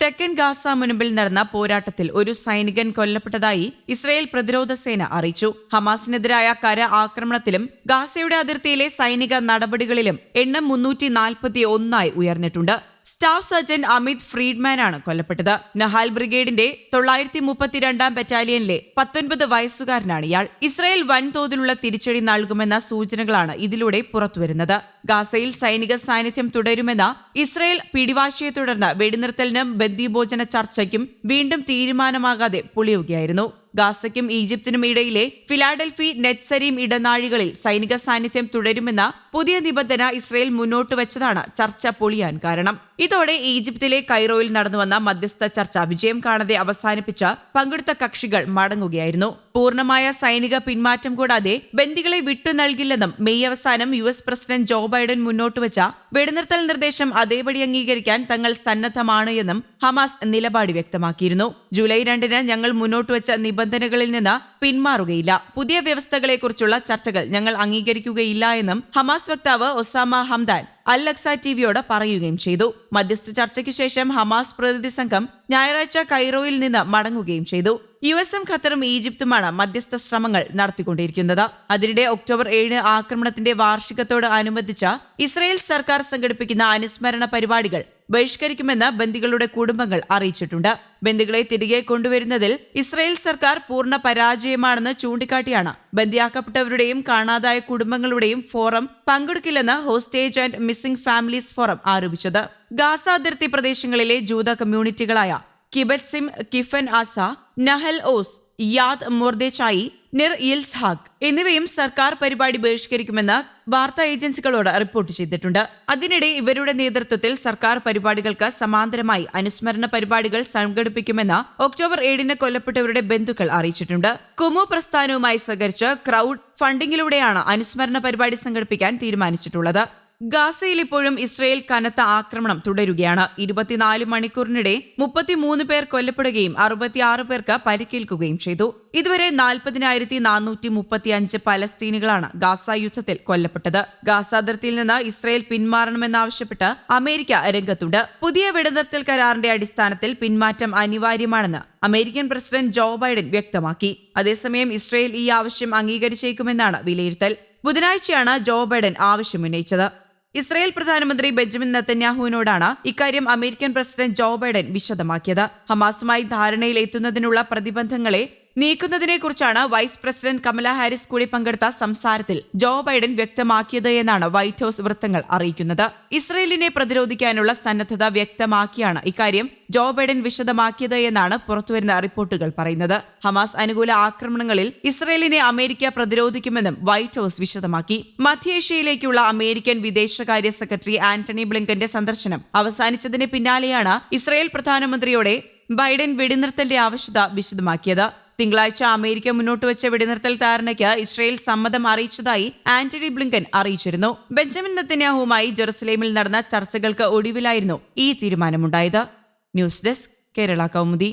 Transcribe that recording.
തെക്കൻ ഗാസ മുൻപിൽ നടന്ന പോരാട്ടത്തിൽ ഒരു സൈനികൻ കൊല്ലപ്പെട്ടതായി ഇസ്രയേൽ പ്രതിരോധ സേന അറിയിച്ചു. ഹമാസിനെതിരായ കര ആക്രമണത്തിലും ഗാസയുടെ അതിർത്തിയിലെ സൈനിക നടപടികളിലും എണ്ണം മുന്നൂറ്റി നാൽപ്പത്തി ഒന്നായി ഉയർന്നിട്ടുണ്ട്. സ്റ്റാഫ് സർജൻ അമിത് ഫ്രീഡ്മാനാണ് കൊല്ലപ്പെട്ടത്. നഹാൽ ബ്രിഗേഡിന്റെ തൊള്ളായിരത്തി മുപ്പത്തിരണ്ടാം ബറ്റാലിയനിലെ പത്തൊൻപത് വയസ്സുകാരനാണ് ഇയാൾ. ഇസ്രായേൽ വൻതോതിലുള്ള തിരിച്ചടി നൽകുമെന്ന സൂചനകളാണ് ഇതിലൂടെ പുറത്തുവരുന്നത്. ഗാസയിൽ സൈനിക സാന്നിധ്യം തുടരുമെന്ന ഇസ്രായേൽ പിടിവാശിയെ തുടർന്ന് വെടിനിർത്തലിനും ബന്ദിഭോജന ചർച്ചയ്ക്കും വീണ്ടും തീരുമാനമാകാതെ പൊളിയുകയായിരുന്നു. ഗാസയ്ക്കും ഈജിപ്തിനും ഇടയിലെ ഫിലാഡൽഫി നെറ്റ്സരീം ഇടനാഴികളിൽ സൈനിക സാന്നിധ്യം തുടരുമെന്ന പുതിയ നിബന്ധന ഇസ്രയേൽ മുന്നോട്ട് വെച്ചതാണ് ചർച്ച പൊളിയാൻ കാരണം. ഇതോടെ ഈജിപ്തിലെ കൈറോയിൽ നടന്നുവന്ന മധ്യസ്ഥ ചർച്ച വിജയം കാണാതെ അവസാനിപ്പിച്ച പങ്കെടുത്ത കക്ഷികൾ മടങ്ങുകയായിരുന്നു. പൂർണമായ സൈനിക പിന്മാറ്റം കൂടാതെ ബന്ദികളെ വിട്ടു നൽകില്ലെന്നും മെയ് അവസാനം U S president Joe Biden മുന്നോട്ട് വെച്ച വെടിനിർത്തൽ നിർദ്ദേശം അതേപടി അംഗീകരിക്കാൻ തങ്ങൾ സന്നദ്ധമാണ് എന്നും ഹമാസ് നിലപാട് വ്യക്തമാക്കിയിരുന്നു. ജൂലൈ രണ്ടിന് ഞങ്ങൾ മുന്നോട്ട് വെച്ച നിബന്ധനകളിൽ നിന്ന് പിന്മാറുകയില്ല. പുതിയ വ്യവസ്ഥകളെക്കുറിച്ചുള്ള ചർച്ചകൾ ഞങ്ങൾ അംഗീകരിക്കുകയില്ല എന്നും ഹമാസ് വക്താവ് ഒസാമ ഹംദാൻ അൽ അക്സ ടിവിയോട് പറയുകയും ചെയ്തു. മധ്യസ്ഥ ചർച്ചയ്ക്ക് ശേഷം ഹമാസ് പ്രതിനിധി സംഘം ഞായറാഴ്ച കൈറോയിൽ നിന്ന് മടങ്ങുകയും ചെയ്തു. യു എസും ഖത്തറും ഈജിപ്തുമാണ് മധ്യസ്ഥ ശ്രമങ്ങൾ നടത്തിക്കൊണ്ടിരിക്കുന്നത്. അതിനിടെ ഒക്ടോബർ ഏഴ് ആക്രമണത്തിന്റെ വാർഷികത്തോട് അനുബന്ധിച്ച ഇസ്രയേൽ സർക്കാർ സംഘടിപ്പിക്കുന്ന അനുസ്മരണ പരിപാടികൾ ബഹിഷ്കരിക്കുമെന്ന് ബന്ദികളുടെ കുടുംബങ്ങൾ അറിയിച്ചിട്ടുണ്ട്. ബന്ദികളെ തിരികെ കൊണ്ടുവരുന്നതിൽ ഇസ്രയേൽ സർക്കാർ പൂർണ പരാജയമാണെന്ന് ചൂണ്ടിക്കാട്ടിയാണ്. ബന്ദിയാക്കപ്പെട്ടവരുടെയും കാണാതായ കുടുംബങ്ങളുടെയും forum പങ്കെടുക്കില്ലെന്ന് hostage and missing families forum ആരോപിച്ചത്. Gaza അതിർത്തി പ്രദേശങ്ങളിലെ ജൂത കമ്മ്യൂണിറ്റികളായ കിബറ്റ്സിം കിഫൻ ആസ നഹൽ ഓസ് യാദ് മൊർദേച്ചായി നിർ ഇൽസ്ഹാഖ് എന്നിവയും സർക്കാർ പരിപാടി ബഹിഷ്കരിക്കുമെന്ന് വാർത്താ ഏജൻസികളോട് റിപ്പോർട്ട് ചെയ്തിട്ടുണ്ട്. അതിനിടെ ഇവരുടെ നേതൃത്വത്തിൽ സർക്കാർ പരിപാടികൾക്ക് സമാന്തരമായി അനുസ്മരണ പരിപാടികൾ സംഘടിപ്പിക്കുമെന്ന് ഒക്ടോബർ ഏഴിന് കൊല്ലപ്പെട്ടവരുടെ ബന്ധുക്കൾ അറിയിച്ചിട്ടുണ്ട്. കുമു പ്രസ്ഥാനവുമായി സഹകരിച്ച് ക്രൗഡ് ഫണ്ടിങ്ങിലൂടെയാണ് അനുസ്മരണ പരിപാടി സംഘടിപ്പിക്കാൻ തീരുമാനിച്ചിട്ടുള്ളത്. ഗാസയിൽ ഇപ്പോഴും ഇസ്രയേൽ കനത്ത ആക്രമണം തുടരുകയാണ്. ഇരുപത്തിനാല് മണിക്കൂറിനിടെ മുപ്പത്തിമൂന്ന് പേർ കൊല്ലപ്പെടുകയും അറുപത്തിയാറ് പേർക്ക് പരിക്കേൽക്കുകയും ചെയ്തു. ഇതുവരെ നാൽപ്പതിനായിരത്തി നാനൂറ്റി മുപ്പത്തി അഞ്ച് പലസ്തീനികളാണ് ഗാസ യുദ്ധത്തിൽ കൊല്ലപ്പെട്ടത്. ഗാസ അതിർത്തിയിൽ നിന്ന് ഇസ്രയേൽ പിന്മാറണമെന്നാവശ്യപ്പെട്ട് അമേരിക്ക രംഗത്തുണ്ട്. പുതിയ വെടിനിർത്തൽ കരാറിന്റെ അടിസ്ഥാനത്തിൽ പിന്മാറ്റം അനിവാര്യമാണെന്ന് അമേരിക്കൻ പ്രസിഡന്റ് ജോ ബൈഡൻ വ്യക്തമാക്കി. അതേസമയം ഇസ്രയേൽ ഈ ആവശ്യം അംഗീകരിച്ചേക്കുമെന്നാണ് വിലയിരുത്തൽ. ബുധനാഴ്ചയാണ് ജോ ബൈഡൻ ആവശ്യമുന്നയിച്ചത് ഇസ്രായേൽ പ്രധാനമന്ത്രി ബെഞ്ചമിൻ നെത്തന്യാഹുവിനോടാണ് ഇക്കാര്യം അമേരിക്കൻ പ്രസിഡന്റ് ജോ ബൈഡൻ വിശദമാക്കിയത്. ഹമാസുമായി ധാരണയിൽ എത്തുന്നതിനുള്ള പ്രതിബന്ധങ്ങളെ നീക്കുന്നതിനെക്കുറിച്ചാണ് വൈസ് പ്രസിഡന്റ് കമല ഹാരിസ് കൂടി പങ്കെടുത്ത സംസാരത്തിൽ ജോ ബൈഡൻ വ്യക്തമാക്കിയത് എന്നാണ് വൈറ്റ് ഹൌസ് വൃത്തങ്ങൾ അറിയിക്കുന്നത്. ഇസ്രയേലിനെ പ്രതിരോധിക്കാനുള്ള സന്നദ്ധത വ്യക്തമാക്കിയാണ് ഇക്കാര്യം ജോ ബൈഡൻ വിശദമാക്കിയത് എന്നാണ് പുറത്തുവരുന്ന റിപ്പോർട്ടുകൾ പറയുന്നത്. ഹമാസ് അനുകൂല ആക്രമണങ്ങളിൽ ഇസ്രയേലിനെ അമേരിക്ക പ്രതിരോധിക്കുമെന്നും വൈറ്റ് ഹൌസ് വിശദമാക്കി. മധ്യേഷ്യയിലേക്കുള്ള അമേരിക്കൻ വിദേശകാര്യ സെക്രട്ടറി ആന്റണി ബ്ലിങ്കന്റെ സന്ദർശനം അവസാനിച്ചതിന് പിന്നാലെയാണ് ഇസ്രയേൽ പ്രധാനമന്ത്രിയോടെ ബൈഡൻ വെടിനിർത്തലിന്റെ ആവശ്യത വിശദമാക്കിയത്. തിങ്കളാഴ്ച അമേരിക്ക മുന്നോട്ട് വെച്ച വെടിനിർത്തൽ ധാരണയ്ക്ക് ഇസ്രയേൽ സമ്മതം അറിയിച്ചതായി ആന്റണി ബ്ലിങ്കൻ അറിയിച്ചിരുന്നു. ബെഞ്ചമിൻ നെത്തന്യാഹുവുമായി ജെറുസലേമിൽ നടന്ന ചർച്ചകൾക്ക് ഒടുവിലായിരുന്നു ഈ തീരുമാനമുണ്ടായത്. News desk Kerala Kaumudi.